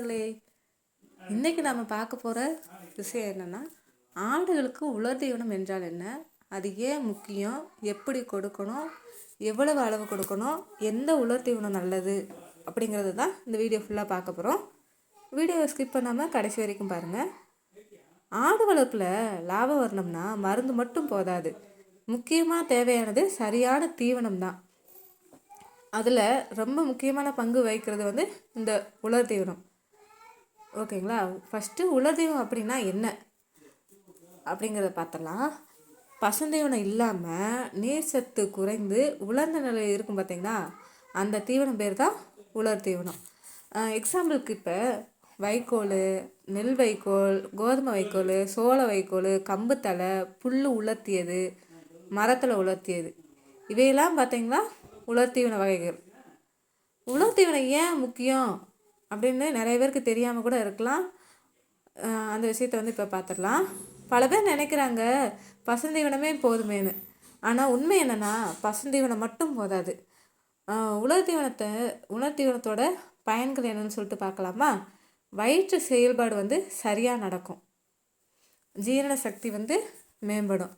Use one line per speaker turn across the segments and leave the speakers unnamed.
நண்பர்களே இன்னைக்கு நம்ம பார்க்க போகிற விஷயம் என்னென்னா ஆடுகளுக்கு உலர் தீவனம் என்றால் என்ன? அது ஏன் முக்கியம்? எப்படி கொடுக்கணும்? எவ்வளவு அளவு கொடுக்கணும்? எந்த உலர் தீவனம் நல்லது? அப்படிங்கிறது தான் இந்த வீடியோ ஃபுல்லாக பார்க்க போகிறோம் வீடியோவை ஸ்கிப் பண்ணாமல் கடைசி வரைக்கும் பாருங்கள் ஆடு வளர்ப்பில் லாபம் வரணும்னா மருந்து மட்டும் போதாது. முக்கியமாக தேவையானது சரியான தீவனம் தான். அதில் ரொம்ப முக்கியமான பங்கு வகிக்கிறது வந்து இந்த உலர் தீவனம் ஓகேங்களா? ஃபஸ்ட்டு உலர் அப்படின்னா என்ன? அப்படிங்கிறத பார்த்தலாம் பசுந்தீவனம் இல்லாமல் நீர் சத்து குறைந்து உலர்ந்த நிலை இருக்கும் பார்த்தீங்களா? அந்த தீவனம் பேர் தான் உலர் தீவனம் எக்ஸாம்பிளுக்கு இப்போ வைக்கோல் நெல் வைக்கோல் கோதுமை வைக்கோல் சோள வைக்கோல் கம்புத்தலை புல் உலர்த்தியது மரத்தில் உலர்த்தியது. இவையெல்லாம் பார்த்தீங்கன்னா உலர் தீவன வகைகள். உலர் தீவனம் ஏன் முக்கியம்? அப்படின்னு நிறைய பேருக்கு தெரியாமல் கூட இருக்கலாம். அந்த விஷயத்த வந்து இப்போ பார்த்துடலாம் பல பேர் நினைக்கிறாங்க பசுந்தீவனமே போதுமேனு ஆனால் உண்மை என்னென்னா பசுந்தீவனம் மட்டும் போதாது. உலர் தீவனத்தை உலர் தீவனத்தோட பயன்கள் என்னன்னு சொல்லிட்டு பார்க்கலாமா வயிற்று செயல்பாடு வந்து சரியாக நடக்கும். ஜீரண சக்தி வந்து மேம்படும்.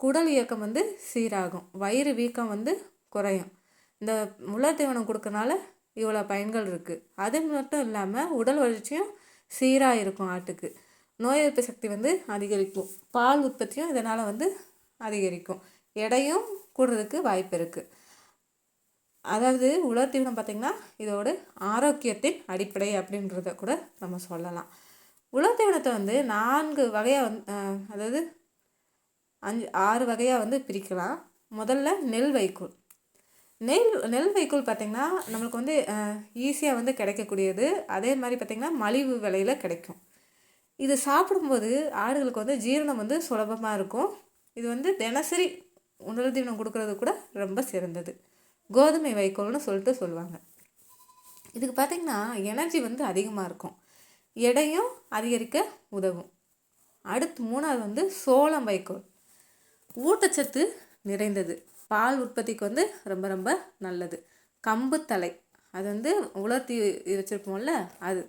குடல் இயக்கம் வந்து சீராகும். வயிறு வீக்கம் வந்து குறையும். இந்த உலர் தீவனம் கொடுக்கறனால இவ்வளோ பயன்கள் இருக்குது அது மட்டும் இல்லாமல் உடல் வளர்ச்சியும் சீராக இருக்கும் ஆட்டுக்கு. நோய் எதிர்ப்பு சக்தி வந்து அதிகரிக்கும். பால் உற்பத்தியும் இதனால் வந்து அதிகரிக்கும். எடையும் கூடுறதுக்கு வாய்ப்பு இருக்குது அதாவது உலர் தீவனம் பார்த்திங்கன்னா இதோட ஆரோக்கியத்தின் அடிப்படை அப்படின்றத கூட நம்ம சொல்லலாம். உலர் தீவனத்தை வந்து நான்கு வகையாக வந்து அதாவது அஞ்சு ஆறு வகையாக வந்து பிரிக்கலாம். முதல்ல நெல் வைக்கோல். நெல் நெல் வைக்கோல் பார்த்திங்கன்னா நம்மளுக்கு வந்து ஈஸியாக வந்து கிடைக்கக்கூடியது. அதே மாதிரி பார்த்திங்கன்னா மலிவு விலையில் கிடைக்கும். இது சாப்பிடும்போது ஆடுகளுக்கு வந்து ஜீரணம் வந்து சுலபமாக இருக்கும். இது வந்து தினசரி உணவு தீவனம் கொடுக்கறது கூட ரொம்ப சிறந்தது. கோதுமை வைக்கோல்னு சொல்லிட்டு சொல்லுவாங்க. இதுக்கு பார்த்திங்கன்னா எனர்ஜி வந்து அதிகமாக இருக்கும். எடையும் அதிகரிக்க உதவும். அடுத்து மூணாவது வந்து சோளம் வைக்கோல். ஊட்டச்சத்து நிறைந்தது. பால் உற்பத்திக்கு வந்து ரொம்ப ரொம்ப நல்லது. கம்பு தலை அது வந்து உலர்த்தி வச்சுருப்போம்ல அது.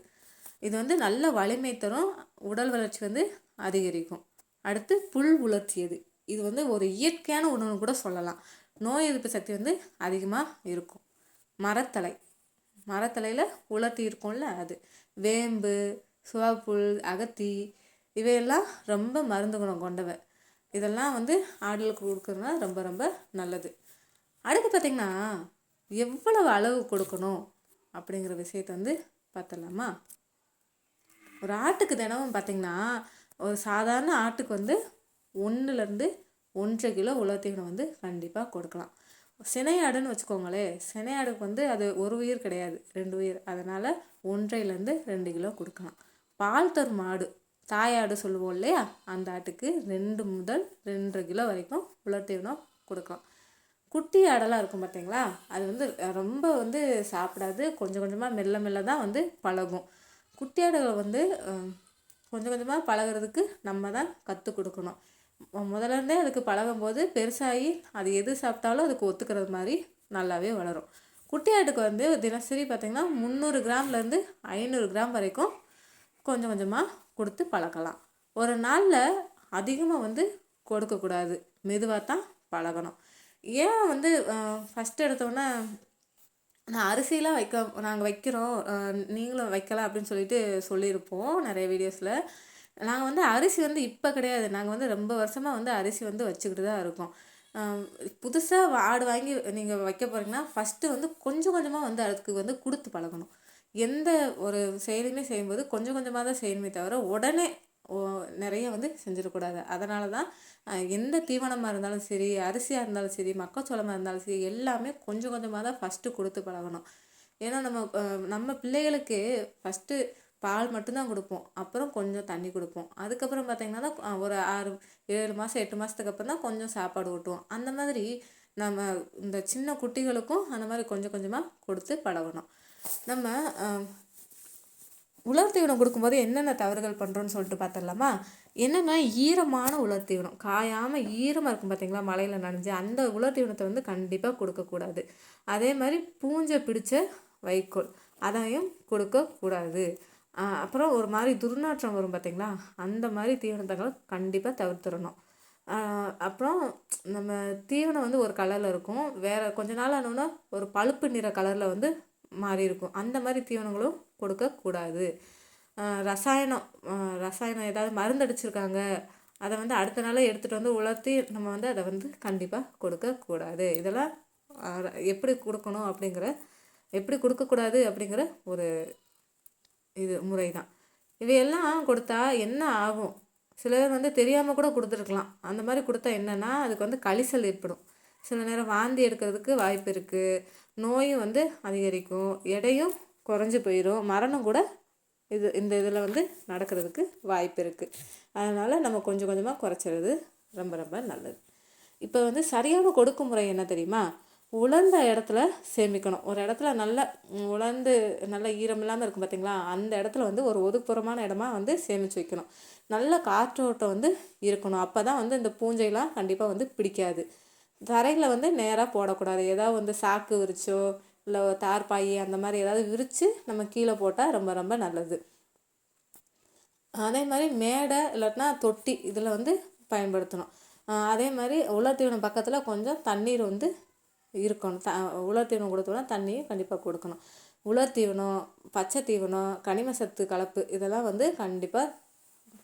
இது வந்து நல்ல வலிமை தரும் உடல் வளர்ச்சி வந்து அதிகரிக்கும். அடுத்து புல் உலர்த்தியது. இது வந்து ஒரு இயற்கையான உணவுன்னு கூட சொல்லலாம். நோய் எதிர்ப்பு சக்தி வந்து அதிகமாக இருக்கும். மரத்தலை. மரத்தலையில் உலர்த்தி இருக்கும்ல அது. வேம்பு சுவாப்புல் அகத்தி இவையெல்லாம் ரொம்ப மருந்து குணம் கொண்டவை. இதெல்லாம் வந்து ஆடுகளுக்கு கொடுக்குறதுனா ரொம்ப ரொம்ப நல்லது. அடுத்து பார்த்திங்கன்னா எவ்வளவு அளவு கொடுக்கணும் அப்படிங்கிற விஷயத்தை வந்து பார்த்துடலாமா? ஒரு ஆட்டுக்கு தினமும் பார்த்திங்கன்னா ஒரு சாதாரண ஆட்டுக்கு வந்து ஒன்றுலேருந்து ஒன்றரை கிலோ உலகத்தீவனம் வந்து கண்டிப்பாக கொடுக்கலாம். சினை ஆடுன்னு வச்சுக்கோங்களேன் சினை ஆடுக்கு வந்து அது ஒரு உயிர் கிடையாது ரெண்டு உயிர். அதனால் ஒன்றையிலேருந்து ரெண்டு கிலோ கொடுக்கலாம். பால் தரும் மாடு தாயாடு சொல்லுவோம் இல்லையா? அந்த ஆட்டுக்கு ரெண்டு முதல் ரெண்டரை கிலோ வரைக்கும் உலர் தீவனம் கொடுக்கலாம். குட்டி ஆடெல்லாம் இருக்கும் பார்த்தீங்களா? அது வந்து ரொம்ப வந்து சாப்பிடாது. கொஞ்சம் கொஞ்சமாக மெல்ல மெல்ல தான் வந்து பழகும். குட்டி ஆடுகளை வந்து கொஞ்சம் கொஞ்சமாக பழகுறதுக்கு நம்ம தான் கற்றுக் கொடுக்கணும். முதல்ல இருந்தே அதுக்கு பழகும்போது பெருசாகி அது எது சாப்பிட்டாலும் அதுக்கு ஒத்துக்கிறது மாதிரி நல்லாவே வளரும். குட்டி ஆட்டுக்கு வந்து தினசரி பார்த்திங்கன்னா முந்நூறு கிராம்லேருந்து ஐநூறு கிராம் வரைக்கும் கொஞ்சம் கொஞ்சமாக கொடுத்து பழக்கலாம் ஒரு நாளில் அதிகமாக வந்து கொடுக்கக்கூடாது. மெதுவாக தான் பழகணும். ஏன் வந்து ஃபஸ்ட்டு எடுத்தோன்னே நான் அரிசிலாம் வைக்க நாங்கள் வைக்கிறோம். நீங்களும் வைக்கலாம் அப்படின்னு சொல்லிட்டு சொல்லியிருப்போம் நிறைய வீடியோஸில். நாங்கள் வந்து அரிசி வந்து இப்போ கிடையாது. நாங்கள் வந்து ரொம்ப வருஷமாக வந்து அரிசி வந்து வச்சுக்கிட்டு தான் இருக்கோம். புதுசாக ஆடு வாங்கி நீங்கள் வைக்க போகிறீங்கன்னா ஃபஸ்ட்டு வந்து கொஞ்சம் கொஞ்சமாக வந்து அதுக்கு வந்து கொடுத்து பழகணும். எந்த ஒரு செயலுமே செய்யும்போது கொஞ்சம் கொஞ்சமாக தான் செய்யணுமே தவிர உடனே ஓ- நிறைய வந்து செஞ்சிடக்கூடாது. அதனால தான் எந்த தீவனமாக இருந்தாலும் சரி அரிசியாக இருந்தாலும் சரி மக்காச்சோளமாக இருந்தாலும் சரி எல்லாமே கொஞ்சம் கொஞ்சமாக தான் ஃபஸ்ட்டு கொடுத்து பழகணும். ஏன்னா நம்ம நம்ம பிள்ளைகளுக்கு ஃபஸ்ட்டு பால் மட்டும்தான் கொடுப்போம். அப்புறம் கொஞ்சம் தண்ணி கொடுப்போம். அதுக்கப்புறம் பார்த்திங்கன்னா தான், ஒரு ஆறு ஏழு மாதம் எட்டு மாதத்துக்கு அப்புறம் தான் கொஞ்சம் சாப்பாடு ஊட்டுவோம். அந்த மாதிரி நம்ம இந்த சின்ன குட்டிகளுக்கும் அந்த மாதிரி கொஞ்சம் கொஞ்சமாக கொடுத்து பழகணும். நம்ம உலர் தீவனம் கொடுக்கும்போது என்னென்ன தவறுகள் பண்ணுறோன்னு சொல்லிட்டு பார்த்துடலாமா என்னென்னா ஈரமான உலர் தீவனம் காயாமல் ஈரமாக இருக்கும் பார்த்தீங்களா மழையில் நனைஞ்சு அந்த உலர் தீவனத்தை வந்து கண்டிப்பாக கொடுக்கக்கூடாது அதே மாதிரி பூஞ்சை பிடிச்ச வைக்கோல் அதையும் கொடுக்கக்கூடாது அப்புறம் ஒரு மாதிரி துர்நாற்றம் வரும் பார்த்திங்களா அந்த மாதிரி தீவனத்தை கண்டிப்பாக தவிர்த்துடணும். அப்புறம் நம்ம தீவனம் வந்து ஒரு கலரில் இருக்கும். வேறு கொஞ்ச நாள் ஆனோன்னா ஒரு பழுப்பு நிற கலரில் வந்து மாதிரி இருக்கும். அந்த மாதிரி தீவனங்களும் கொடுக்கக்கூடாது. ரசாயனம் ரசாயனம் ஏதாவது மருந்து அடிச்சிருக்காங்க அதை வந்து அடுத்த நாளாக எடுத்துகிட்டு வந்து உலர்த்தி நம்ம வந்து அதை வந்து கண்டிப்பாக கொடுக்கக்கூடாது. இதெல்லாம் எப்படி கொடுக்கணும் அப்படிங்கிற எப்படி கொடுக்கக்கூடாது அப்படிங்கிற ஒரு இது முறை தான் இவையெல்லாம் கொடுத்தா என்ன ஆகும்? சில பேர் வந்து தெரியாமல் கூட கொடுத்துருக்கலாம். அந்த மாதிரி கொடுத்தா என்னென்னா அதுக்கு வந்து கழிசல் ஏற்படும். சில நேரம் வாந்தி எடுக்கிறதுக்கு வாய்ப்பு இருக்குது நோயும் வந்து அதிகரிக்கும் எடையும் குறைஞ்சி போயிடும் மரணம் கூட இது இந்த இதில் வந்து நடக்கிறதுக்கு வாய்ப்பு இருக்குது அதனால் நம்ம கொஞ்சம் கொஞ்சமாக குறைச்சிறது ரொம்ப ரொம்ப நல்லது. இப்போ வந்து சரியான கொடுக்கும் முறை என்ன தெரியுமா? உலர்ந்த இடத்துல சேமிக்கணும். ஒரு இடத்துல நல்ல உலர்ந்து நல்ல ஈரம் இல்லாமல் இருக்கும் பார்த்தீங்களா அந்த இடத்துல வந்து ஒரு ஒதுக்குப்புறமான இடமா வந்து சேமித்து வைக்கணும். நல்ல காற்றோட்டம் வந்து இருக்கணும். அப்போ தான் வந்து இந்த பூஞ்சைலாம் கண்டிப்பாக வந்து பிடிக்காது. தரையில் வந்து நேராக போடக்கூடாது. ஏதாவது வந்து சாக்கு விரிச்சோ இல்லை தார்பாயி அந்த மாதிரி ஏதாவது விரித்து நம்ம கீழே போட்டால் ரொம்ப ரொம்ப நல்லது. அதே மாதிரி மேடை இல்லாட்டினா தொட்டி இதில் வந்து பயன்படுத்தணும். அதே மாதிரி உலர் பக்கத்தில் கொஞ்சம் தண்ணீர் வந்து இருக்கணும். த உலர் தீவனம் கொடுத்தோம்னா தண்ணியும் கண்டிப்பாக கொடுக்கணும். உலர் தீவனம் பச்சை தீவனம் கனிம சத்து கலப்பு இதெல்லாம் வந்து கண்டிப்பாக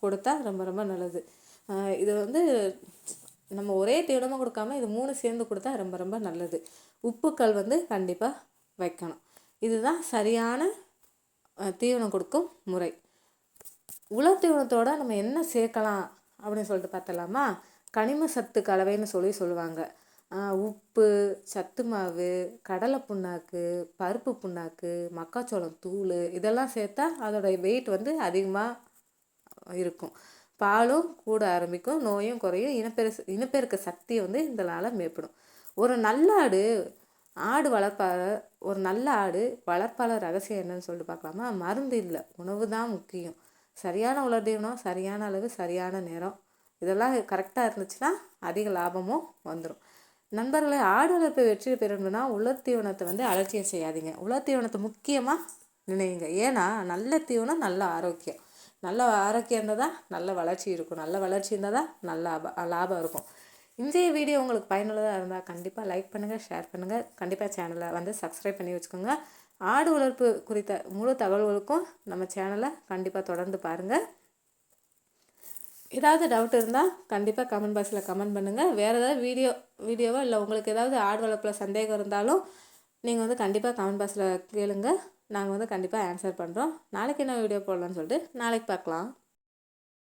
கொடுத்தா ரொம்ப ரொம்ப நல்லது. இது வந்து நம்ம ஒரே தீவனமாக கொடுக்காம இது மூணு சேர்ந்து கொடுத்தா ரொம்ப ரொம்ப நல்லது. உப்புக்கள் வந்து கண்டிப்பாக வைக்கணும். இதுதான் சரியான தீவனம் கொடுக்கும் முறை. உலர் தீவனத்தோடு நம்ம என்ன சேர்க்கலாம் அப்படின்னு சொல்லிட்டு பார்த்தலாமா? கனிம சத்து கலவைன்னு சொல்லி சொல்லுவாங்க. உப்பு சத்து மாவு கடலை புண்ணாக்கு பருப்பு புண்ணாக்கு மக்காச்சோளம் தூள் இதெல்லாம் சேர்த்தா அதோடய வெயிட் வந்து அதிகமாக இருக்கும். பாலும் கூட ஆரம்பிக்கும் நோயும் குறையும். இனப்பெரு இனப்பெருக்க சக்தி வந்து இதனால் மேம்படும் ஒரு நல்ல ஆடு ஆடு வளர்ப்பாளர் ஒரு நல்ல ஆடு வளர்ப்பாளர் ரகசியம் என்னன்னு சொல்லிட்டு பார்க்கலாமா? மருந்து இல்லை உணவு தான் முக்கியம். சரியான உலர் தீவனம் சரியான அளவு சரியான நேரம். இதெல்லாம் கரெக்டாக இருந்துச்சுன்னா அதிக லாபமும் வந்துடும் நண்பர்களை ஆடு வளர்ப்பை வெற்றி பெறணும்னா உலர் தீவனத்தை வந்து அலட்சியம் செய்யாதீங்க. உலர் தீவனத்தை முக்கியமாக நினைங்க ஏன்னா நல்ல தீவனம் நல்ல ஆரோக்கியம். நல்ல ஆரோக்கியம் இருந்தால் தான் நல்ல வளர்ச்சி இருக்கும். நல்ல வளர்ச்சி இருந்தால் தான் நல்ல லாபம் இருக்கும். இன்றைய வீடியோ உங்களுக்கு பயனுள்ளதாக இருந்தால் கண்டிப்பாக லைக் பண்ணுங்கள் ஷேர் பண்ணுங்கள் கண்டிப்பாக சேனலை வந்து சப்ஸ்கிரைப் பண்ணி வச்சுக்கோங்க. ஆடு வளர்ப்பு குறித்த முழு தகவல்களுக்கும் நம்ம சேனலை கண்டிப்பாக தொடர்ந்து பாருங்கள் ஏதாவது டவுட் இருந்தால் கண்டிப்பாக கமெண்ட் பாக்ஸில் கமெண்ட் பண்ணுங்கள் வேறு ஏதாவது வீடியோ வீடியோவோ இல்லை உங்களுக்கு ஏதாவது ஆடு வளர்ப்பில் சந்தேகம் இருந்தாலும் நீங்கள் வந்து கண்டிப்பாக கமெண்ட் பாக்ஸில் கேளுங்கள் நாங்கள் வந்து கண்டிப்பாக ஆன்சர் பண்ணுறோம். நாளைக்கு என்ன வீடியோ போடலான்னு சொல்லிட்டு நாளைக்கு பார்க்கலாம்.